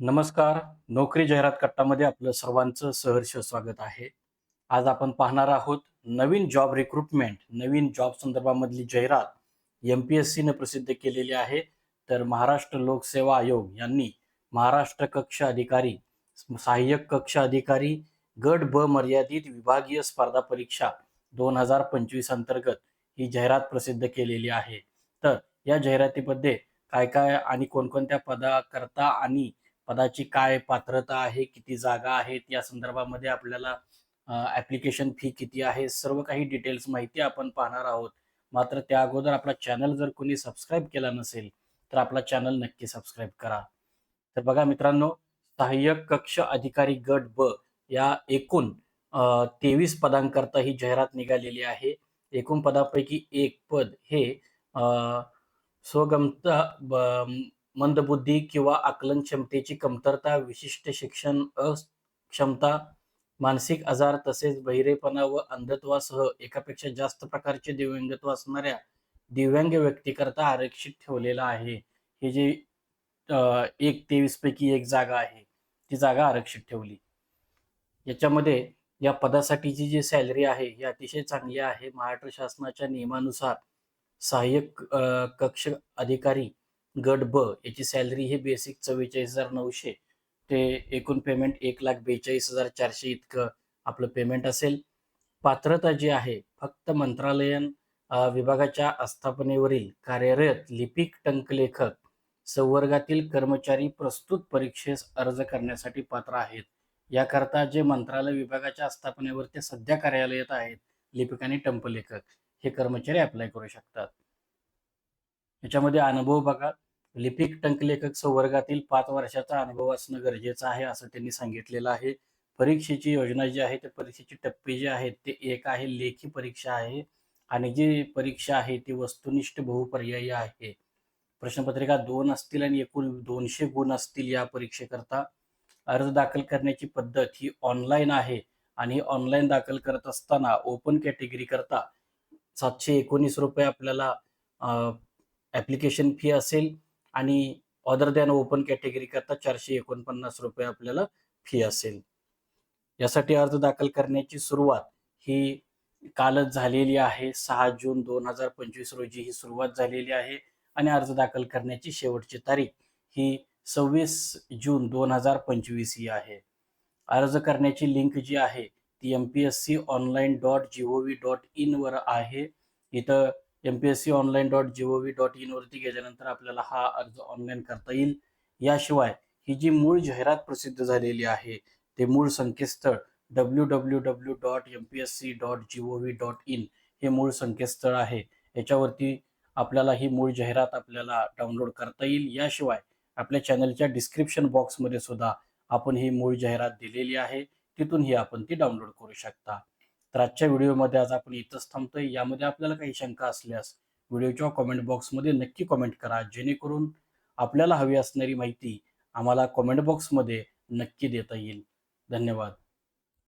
नमस्कार. नोकरी जाहिरात कट्टामध्ये आपलं सर्वांचं सहर्ष स्वागत आहे. आज आपण पाहणार आहोत नवीन जॉब रिक्रुटमेंट नवीन जॉब संदर्भामधली जाहिरात एम पी एस सीनं प्रसिद्ध केलेली आहे. तर महाराष्ट्र लोकसेवा आयोग यांनी महाराष्ट्र कक्ष अधिकारी सहाय्यक कक्ष अधिकारी गट ब मर्यादित विभागीय स्पर्धा परीक्षा दोन हजार पंचवीस अंतर्गत ही जाहिरात प्रसिद्ध केलेली आहे. तर या जाहिरातीमध्ये काय काय आणि कोणकोणत्या पदाकरता आणि पदाची काय पात्रता आहे किती जागा आहेत या संदर्भामध्ये आपल्याला ॲप्लिकेशन फी किती आहे सर्व काही डिटेल्स माहिती आपण पाहणार आहोत. मात्र त्या अगोदर आपला चॅनल जर कोणी सबस्क्राईब केला नसेल तर आपला चॅनल नक्की सबस्क्राईब करा. तर बघा मित्रांनो सहाय्यक कक्ष अधिकारी गट ब या एकूण तेवीस पदांकरता ही जाहिरात निघालेली आहे. एकूण पदापैकी एक पद हे स्वगमता ब- मंदबुद्धी किंवा आकलन क्षमतेची कमतरता विशिष्ट शिक्षण अक्षमता मानसिक आजार तसेच बहिरेपणा व अंधत्वासह एकापेक्षा जास्त प्रकारचे दिव्यांगत्व असणाऱ्या दिव्यांग व्यक्तीकरता आरक्षित ठेवलेला आहे. हे जे एक तेवीस पैकी एक जागा आहे ती जागा आरक्षित ठेवली. याच्यामध्ये या पदासाठीची जी सॅलरी आहे ही अतिशय चांगली आहे. महाराष्ट्र शासनाच्या नियमानुसार सहाय्यक कक्ष अधिकारी गट ब याची सॅलरी ही बेसिक चव्वेचाळीस हजार नऊशे. ते एकूण पेमेंट एक लाख बेचाळीस हजार चारशे इतकं आपलं पेमेंट असेल. पात्रता जी आहे फक्त मंत्रालयन विभागाच्या आस्थापनेवरील कार्यरत लिपिक टंकलेखक संवर्गातील कर्मचारी प्रस्तुत परीक्षेस अर्ज करण्यासाठी पात्र आहेत. याकरता जे मंत्रालय विभागाच्या आस्थापनेवर ते सध्या कार्यालयात आहेत लिपिक आणि टंपलेखक हे कर्मचारी अप्लाय करू शकतात. याच्यामध्ये अनुभव बघा. लिपिक टंकलेखक संवर्गातील पाच वर्षाचा अनुभव असणं गरजेचं आहे असं त्यांनी सांगितलेलं आहे. परीक्षेची योजना जी आहे ते परीक्षेचे टप्पे जे आहेत ते एक आहे लेखी परीक्षा आहे. आणि जी परीक्षा आहे ती वस्तुनिष्ठ बहुपर्यायी आहे. प्रश्नपत्रिका दोन असतील आणि एकूण दोनशे गुण असतील या परीक्षेकरता. अर्ज दाखल करण्याची पद्धत ही ऑनलाईन आहे आणि ऑनलाईन दाखल करत असताना ओपन कॅटेगरी करता सातशे एकोणीस रुपये आपल्याला ॲप्लिकेशन फी असेल. आणि अदर दॅन ओपन कॅटेगरी करता चारशे एकोणपन्नास रुपये आपल्याला फी असेल. यासाठी अर्ज दाखल करण्याची सुरुवात ही कालच झालेली आहे. सहा जून दोन हजार पंचवीस रोजी ही सुरुवात झालेली आहे आणि अर्ज दाखल करण्याची शेवटची तारीख ही सव्वीस जून दोन हजार पंचवीस ही आहे. अर्ज करण्याची लिंक जी आहे ती M P S C online dot G O V dot इनवर आहे. इथं M P S C online dot G O V dot इनवरती गेल्यानंतर आपल्याला हा अर्ज ऑनलाईन करता येईल. याशिवाय ही जी मूळ जाहिरात प्रसिद्ध झालेली आहे ते मूळ संकेतस्थळ W W W dot M P S C dot G O V dot in हे मूळ संकेतस्थळ आहे. याच्यावरती आपल्याला ही मूळ जाहिरात आपल्याला डाउनलोड करता येईल. याशिवाय आपल्या चॅनलच्या डिस्क्रिप्शन बॉक्समध्ये सुद्धा आपण ही मूळ जाहिरात दिलेली आहे. तिथूनही आपण ती डाउनलोड करू शकता. तर आजच्या व्हिडिओमध्ये आज आपण इथंच थांबतोय. यामध्ये आपल्याला काही शंका असल्यास व्हिडिओच्या कॉमेंट बॉक्समध्ये नक्की कॉमेंट करा. जेणेकरून आपल्याला हवी असणारी माहिती आम्हाला कॉमेंट बॉक्समध्ये नक्की देता येईल. धन्यवाद.